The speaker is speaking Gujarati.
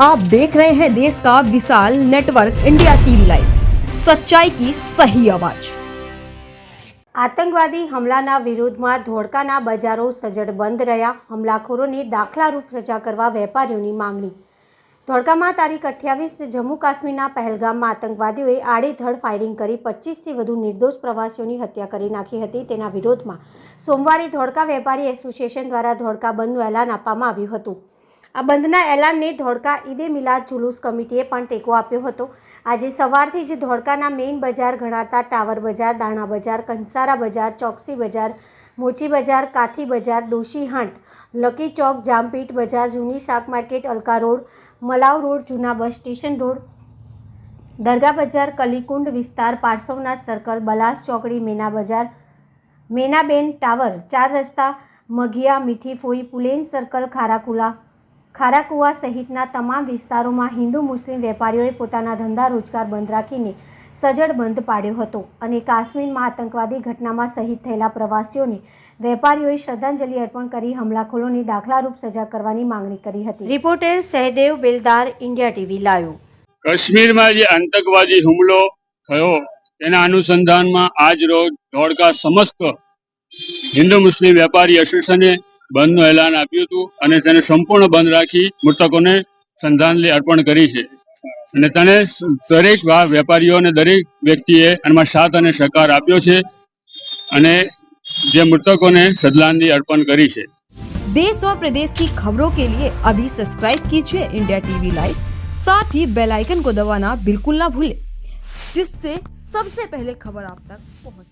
आप देख रहे हैं देश का विशाल नेटवर्क इंडिया टीवी लाइव सच्चाई की सही आवाज આતંકવાદી હમલાના વિરોધમાં ધોળકાના બજારો સજ્જડ બંધ રહ્યા હમલાખોરોની દાખલારૂપ સજા કરવા વેપારીઓની માંગણી ધોળકામાં તારીખ અઠ્યાવીસ જમ્મુ કાશ્મીરના પહેલગામમાં આતંકવાદીઓએ આડેધડ ફાયરિંગ કરી પચીસથી વધુ નિર્દોષ પ્રવાસીઓની હત્યા કરી નાખી હતી તેના વિરોધમાં સોમવારે ધોળકા વેપારી એસોસિએશન દ્વારા ધોળકા બંધનું એલાન આપવામાં આવ્યું હતું આ બંધના એલાનને ધોળકા ઈદે મિલાદ જુલુસ કમિટીએ પણ ટેકો આપ્યો હતો. આજે સવારથી જ ધોળકાના મેઇન બજાર ગણાતા ટાવર બજાર, દાણા બજાર, કંસારા બજાર, ચોકસી બજાર, મોચી બજાર, કાથી બજાર દોશી હાંટ, લકી ચોક, જામપીટ બજાર, જૂની શાક market, Alka road, Malav road, જૂના બસ સ્ટેશન રોડ, દરગાહ બજાર, કલીકુંડ વિસ્તાર પારસવનાથ સર્કલ, બલાસ ચોકડી, મેના બજાર, મેનાબેન ટાવર, ચાર રસ્તા, મઘિયા, મીઠી ફોઈ, પુલેન સર્કલ, ખારાકુલા ખારાકુવા સહિતના તમામ વિસ્તારોમાં હિન્દુ મુસ્લિમ વેપારીઓએ પોતાના ધંધા રોજગાર બંધ રાખીને સજ્જડ બંધ પાડ્યો હતો અને કાશ્મીરમાં આતંકવાદી ઘટનામાં શહીદ થયેલા પ્રવાસીઓને વેપારીઓએ શ્રદ્ધાંજલિ અર્પણ કરી હમલાખોરોની દાખલારૂપ સજા કરવાની માંગણી કરી હતી. Reporter Sahdev Beldar, India TV live કાશ્મીરમાં જે આતંકવાદી હુમલો થયો, તેના અનુસંધાનમાં આજ રોજ ધોળકા સમસ્ત હિન્દુ મુસ્લિમ વેપારી એસોસિએશને બંધનું એલાન આપ્યું હતું અને તેને સંપૂર્ણ બંધ રાખી મૃતકોને શ્રદ્ધાંજલિ અર્પણ કરી છે અને તેને દરેક વા- વેપારીઓ અને દરેક વ્યક્તિએ એમાં સાથ અને સહકાર આપ્યો છે અને જે મૃતકોને શ્રદ્ધાંજલિ અર્પણ કરી છે देश और प्रदेश की खबरों के लिए अभी सब्सक्राइब कीजिए इंडिया टीवी लाइव साथ ही बेल आइकन को दबाना बिल्कुल ना भूलें जिससे सबसे पहले खबर आप तक पहुंच